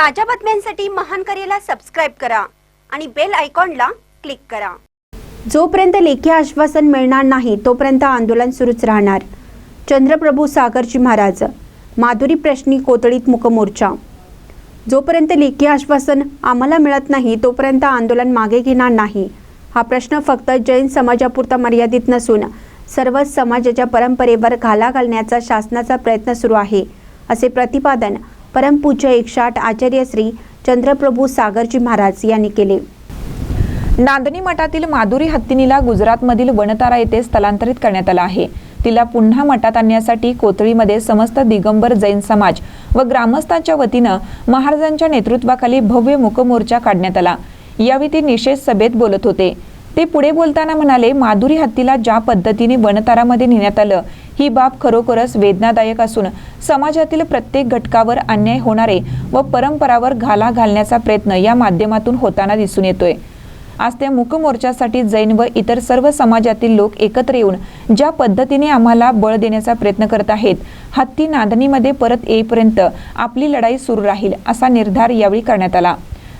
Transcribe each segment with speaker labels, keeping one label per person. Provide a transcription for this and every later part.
Speaker 1: ताज्या बातम्यांसाठी महान करेला सबस्क्राईब करा आणि बेल आयकॉनला क्लिक करा. जोपर्यंत लेखी आश्वासन मिळणार नाही तोपर्यंत आंदोलन सुरूच राहणार. चंद्रप्रभू सागरजी महाराज माधुरी प्रश्नी कोतळीत मुकमोर्चा. जोपर्यंत लेखी आश्वासन आम्हाला मिळत नाही तोपर्यंत आंदोलन मागे घेणार नाही. हा प्रश्न फक्त जैन समाजापुरता मर्यादित नसून सर्वच समाजाच्या परंपरेवर घाला घालण्याचा शासनाचा प्रयत्न सुरू आहे असे प्रतिपादन परमपूज्य एकशाट आचार्य श्री चंद्रप्रभू सागरजी महाराज यांनी केले.
Speaker 2: नांदणी मठातील माधुरी हत्तीनीला गुजरातमधील वनतारा येथे स्थलांतरित करण्यात आलं आहे. तिला पुन्हा मठात आणण्यासाठी कोथळीमध्ये समस्त दिगंबर जैन समाज व ग्रामस्थांच्या वतीनं महाराजांच्या नेतृत्वाखाली भव्य मुकमोर्चा काढण्यात आला. यावेळी ते निषेध सभेत बोलत होते. ते पुढे बोलताना म्हणाले माधुरी हत्तीला ज्या पद्धतीने वनतारामध्ये नेण्यात आलं ही बाब खरोखरच वेदनादायक असून समाजातील प्रत्येक घटकावर अन्याय होणारे व परंपरावर घाला घालण्याचा प्रयत्न या माध्यमातून होताना दिसून येतोय. आज त्या मुकमोर्चासाठी जैन व इतर सर्व समाजातील लोक एकत्र येऊन ज्या पद्धतीने आम्हाला बळ देण्याचा प्रयत्न करत आहेत हत्ती नांदणीमध्ये परत येईपर्यंत आपली लढाई सुरू राहील असा निर्धार यावेळी करण्यात आला.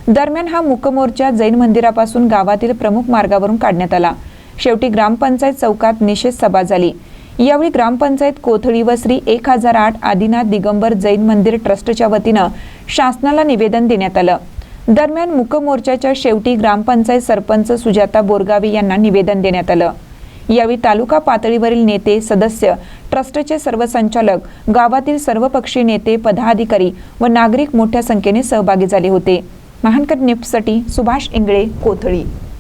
Speaker 2: दरम्यान हा मुकमोर्चा जैन मंदिरापासून गावातील प्रमुख मार्गावरून काढण्यात आला. शेवटी ग्रामपंचायत चौकात निषेध सभा झाली. यावेळी ग्रामपंचायत कोथळी व श्री एक हजार आठ आदिनाथ दिगंबर जैन मंदिर ट्रस्टच्या वतीनं शासनाला निवेदन देण्यात आलं. दरम्यान मुकमोर्चाच्या शेवटी ग्रामपंचायत सरपंच सुजाता बोरगावे यांना निवेदन देण्यात आलं. यावेळी तालुका पातळीवरील नेते सदस्य ट्रस्टचे सर्व संचालक गावातील सर्वपक्षीय नेते पदाधिकारी व नागरिक मोठ्या संख्येने सहभागी झाले होते. महानकर निफ्टसाठी सुभाष इंगळे कोथळी.